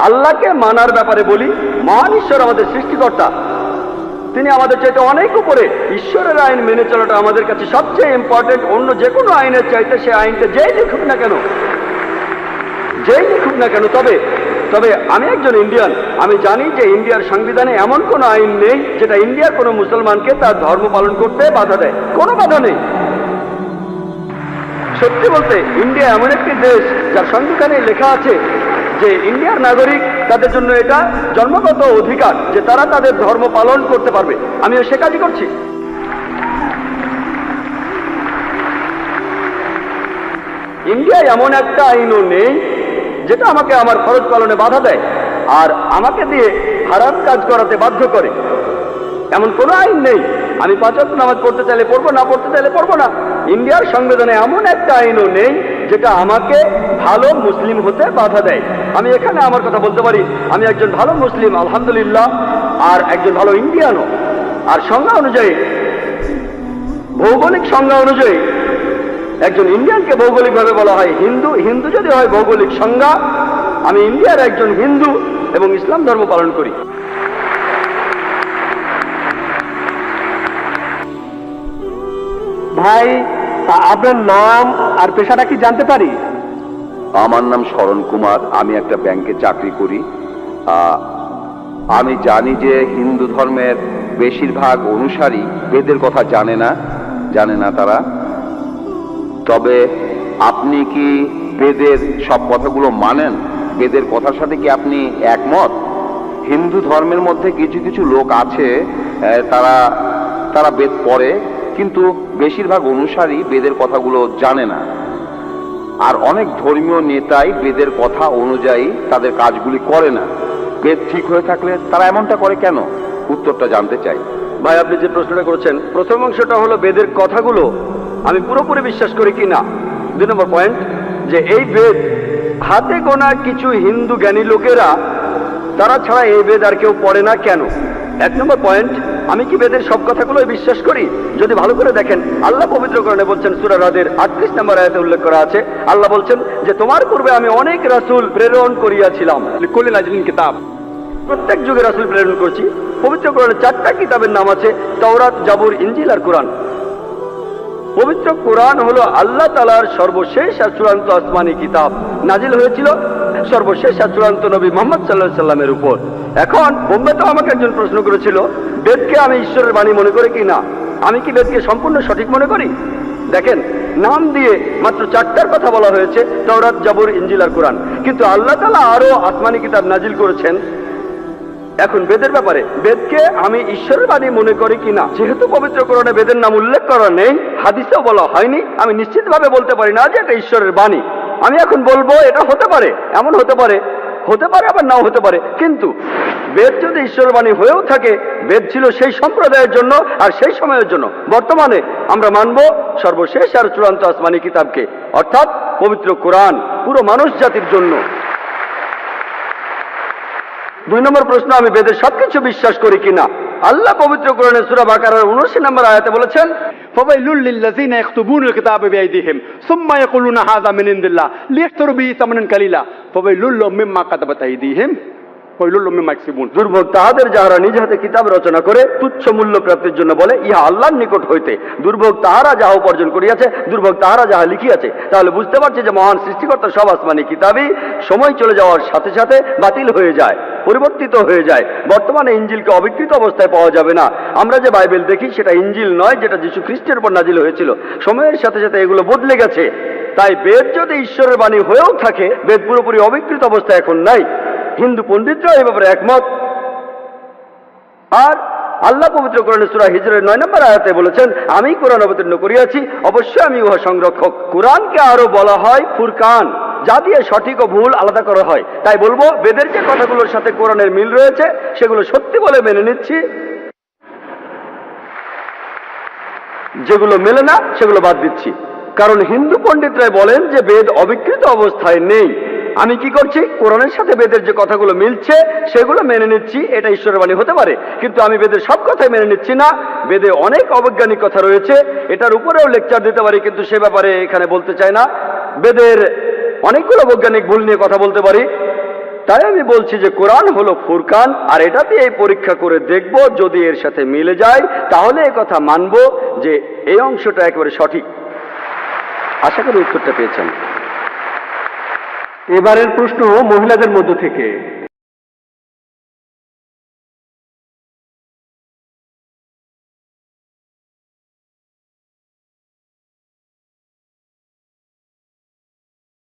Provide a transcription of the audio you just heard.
আল্লাহকে মানার ব্যাপারে বলি, মহান ঈশ্বর আমাদের সৃষ্টিকর্তা। তিনি আমাদের চাইতে অনেক উপরে। ঈশ্বরের আইন মেনে চলাটা আমাদের কাছে সবচেয়ে ইম্পর্টেন্ট অন্য যে কোনো আইনের চাইতে সে আইনটা যেই লিখুক না কেন, যেই লিখুক না কেন, তবে তবে আমি একজন ইন্ডিয়ান আমি জানি যে ইন্ডিয়ার সংবিধানে এমন কোনো আইন নেই যেটা ইন্ডিয়ার কোনো মুসলমানকে তার ধর্ম পালন করতে বাধা দেয়। কোনো বাধা নেই। সত্যি বলতে ইন্ডিয়া এমন একটি দেশ যার সংবিধানে লেখা আছে যে ইন্ডিয়ার নাগরিক, তাদের জন্য এটা জন্মগত অধিকার যে তারা তাদের ধর্ম পালন করতে পারবে। আমিও সে কাজই করছি। ইন্ডিয়ায় এমন একটা আইনও নেই, যেটা আমাকে আমার খরচ পালনে বাধা দেয় আর আমাকে দিয়ে হারাম কাজ করাতে বাধ্য করে। এমন কোনো আইন নেই। আমি পাঁচ ওয়াক্ত নামাজ পড়তে চাইলে পড়ব না, পড়তে চাইলে পড়ব না। ইন্ডিয়ার সংবিধানে এমন একটা আইনও নেই যেটা আমাকে ভালো মুসলিম হতে বাধা দেয়। আমি এখানে আমার কথা বলতে পারি, আমি একজন ভালো মুসলিম, আলহামদুলিল্লাহ, আর একজন ভালো ইন্ডিয়ানও। আর সংজ্ঞা অনুযায়ী, ভৌগোলিক সংজ্ঞা অনুযায়ী, একজন ইন্ডিয়ানকে ভৌগোলিকভাবে বলা হয় হিন্দু। হিন্দু যদি হয় ভৌগোলিক সংজ্ঞা, আমি ইন্ডিয়ার একজন হিন্দু এবং ইসলাম ধর্ম পালন করি। ভাই আপনার নাম আর পেশাটা কি জানতে পারি? আমার নাম শরণ কুমার, আমি একটা ব্যাংকে চাকরি করি। আমি জানি যে হিন্দু ধর্মের বেশিরভাগ অনুসারী বেদের কথা জানে না জানে না তারা। তবে আপনি কি বেদের সব কথাগুলো মানেন? বেদের কথার সাথে কি আপনি একমত? হিন্দু ধর্মের মধ্যে কিছু কিছু লোক আছে তারা তারা বেদ পড়ে কিন্তু বেশিরভাগ অনুসারী বেদের কথাগুলো জানে না। আর অনেক ধর্মীয় নেতাই বেদের কথা অনুযায়ী তাদের কাজগুলি করে না। বেদ ঠিক হয়ে থাকলে তারা এমনটা করে কেন? উত্তরটা জানতে চাই। ভাই, আপনি যে প্রশ্নটা করেছেন, প্রথম অংশটা হলো বেদের কথাগুলো আমি পুরোপুরি বিশ্বাস করি কি না? দুই নম্বর পয়েন্ট, যে এই বেদ হাতে গোনা কিছু হিন্দু জ্ঞানী লোকেরা, তারা ছাড়া এই বেদ আর কেউ পড়ে না কেন? এক নম্বর পয়েন্ট আমি কি বেদের সব কথাগুলোই বিশ্বাস করি? যদি ভালো করে দেখেন, আল্লাহ পবিত্র পবিত্রকরণে বলছেন সুরা রাদের আটত্রিশ নম্বর আয়াতে উল্লেখ করা আছে, আল্লাহ বলছেন যে, তোমার পূর্বে আমি অনেক রাসূল প্রেরণ করিয়াছিলাম। লিকুল নাজরিন কিতাব। প্রত্যেক যুগে রাসূল প্রেরণ করছি। পবিত্র কোরআনে চারটা কিতাবের নাম আছে, তওরাত, জাবুর ইঞ্জিল আর কোরআন। পবিত্র কোরআন হলো আল্লাহ তালার সর্বশেষ আর চূড়ান্ত আসমানি কিতাব। নাজিল হয়েছিল সর্বশেষ আর চূড়ান্ত নবী মোহাম্মদ সাল্লাহ সাল্লামের উপর। এখন বোম্বে তো আমাকে একজন প্রশ্ন করেছিল বেদকে আমি ঈশ্বরের বাণী মনে করি কি না? আমি কি বেদকে সম্পূর্ণ সঠিক মনে করি? দেখেন, নাম দিয়ে মাত্র চারটার কথা বলা হয়েছে তওরাত, জাবুর ইঞ্জিল আর কোরআন। কিন্তু আল্লাহ তালা আরও আসমানি কিতাব নাজিল করেছেন। এখন বেদের ব্যাপারে, বেদকে আমি ঈশ্বরের বাণী মনে করি কিনা যেহেতু পবিত্র কোরআনে বেদের নাম উল্লেখ করা নেই, হাদিসেও বলা হয়নি, আমি নিশ্চিতভাবে বলতে পারি না যে এটা ঈশ্বরের বাণী। আমি এখন বলব, এটা হতে পারে, এমন হতে পারে হতে পারে, আবার নাও হতে পারে। কিন্তু বেদ যদি ঈশ্বরবাণী হয়েও থাকে, বেদ ছিল সেই সম্প্রদায়ের জন্য আর সেই সময়ের জন্য। বর্তমানে আমরা মানব সর্বশেষ আর চূড়ান্ত আসমানি কিতাবকে, অর্থাৎ পবিত্র কোরআন, পুরো মানুষ জাতির জন্য। দুই নম্বর প্রশ্ন, আমি বেদের সবকিছু বিশ্বাস করি কিনা? আল্লাহ পবিত্র কোরআনে সুরা বাকারার 79 নম্বর আয়াতে বলেছেন ফাবাইলুল লিল্লাযিনা ইয়াকতুবুনাল কিতাবা বিআইদিহিম, সুম্মা ইয়াকুলুনা হাযা মিন ইনদিল্লাহ লিয়াশতারু বিহি সামানান কালিলা ফাবাইলুল মিম্মা কাতাবাত আইদিহিম। ফৈলুল্লমে মাকসিমুন দুর্ভোগ তাহাদের যাহারা নিজ হাতে কিতাব রচনা করে তুচ্ছ মূল্য প্রাপ্তির জন্য বলে, ইহা আল্লাহর নিকট হইতে। দুর্ভোগ তাহারা যাহা উপার্জন করিয়াছে, দুর্ভোগ তাহারা যাহা লিখিয়াছে, তাহলে বুঝতে পারছে যে মহান সৃষ্টিকর্তা সব আসমানি কিতাবই সময় চলে যাওয়ার সাথে সাথে বাতিল হয়ে যায়, পরিবর্তিত হয়ে যায়। বর্তমানে ইঞ্জিলকে অবিকৃত অবস্থায় পাওয়া যাবে না। আমরা যে বাইবেল দেখি, সেটা ইঞ্জিল নয়, যেটা যীশু খ্রিস্টের উপর নাজিল হয়েছিল। সময়ের সাথে সাথে এগুলো বদলে গেছে। তাই বেদ যদি ঈশ্বরের বাণী হয়েও থাকে, বেদ পুরোপুরি অবিকৃত অবস্থা এখন নাই। হিন্দু পণ্ডিতরা এই ব্যাপারে একমত। আর আল্লাহ পবিত্র কোরআনে সূরা হিজরের নয় নম্বর আয়াতে বলেছেন, আমি কোরআন অবতীর্ণ করিয়াছি, অবশ্যই আমি উহা সংরক্ষক। কোরআনকে আরও বলা হয় ফুরকান, যা দিয়ে সঠিক ও ভুল আলাদা করা হয়। তাই বলব, বেদের যে কথাগুলোর সাথে কোরআনের মিল রয়েছে, সেগুলো সত্যি বলে মেনে নিচ্ছি। যেগুলো মেলে না, সেগুলো বাদ দিচ্ছি। কারণ হিন্দু পণ্ডিতরাই বলেন যে বেদ অবিকৃত অবস্থায় নেই। আমি কি করছি? কোরআনের সাথে বেদের যে কথাগুলো মিলছে, সেগুলো মেনে নিচ্ছি, এটা ঈশ্বরের বাণী হতে পারে। কিন্তু আমি বেদের সব কথাই মেনে নিচ্ছি না। বেদে অনেক অবৈজ্ঞানিক কথা রয়েছে। এটার উপরেও লেকচার দিতে পারি, কিন্তু সে ব্যাপারে এখানে বলতে চাই না। বেদের অনেকগুলো বৈজ্ঞানিক ভুল নিয়ে কথা বলতে পারি। তাই আমি বলছি যে কোরআন হলো ফুরকান, আর এটাতে এই পরীক্ষা করে দেখব, যদি এর সাথে মিলে যায়, তাহলে এ কথা মানব যে এই অংশটা একেবারে সঠিক। আশা করি উত্তরটা পেয়েছেন। এবারের প্রশ্ন মহিলাদের মধ্য থেকে।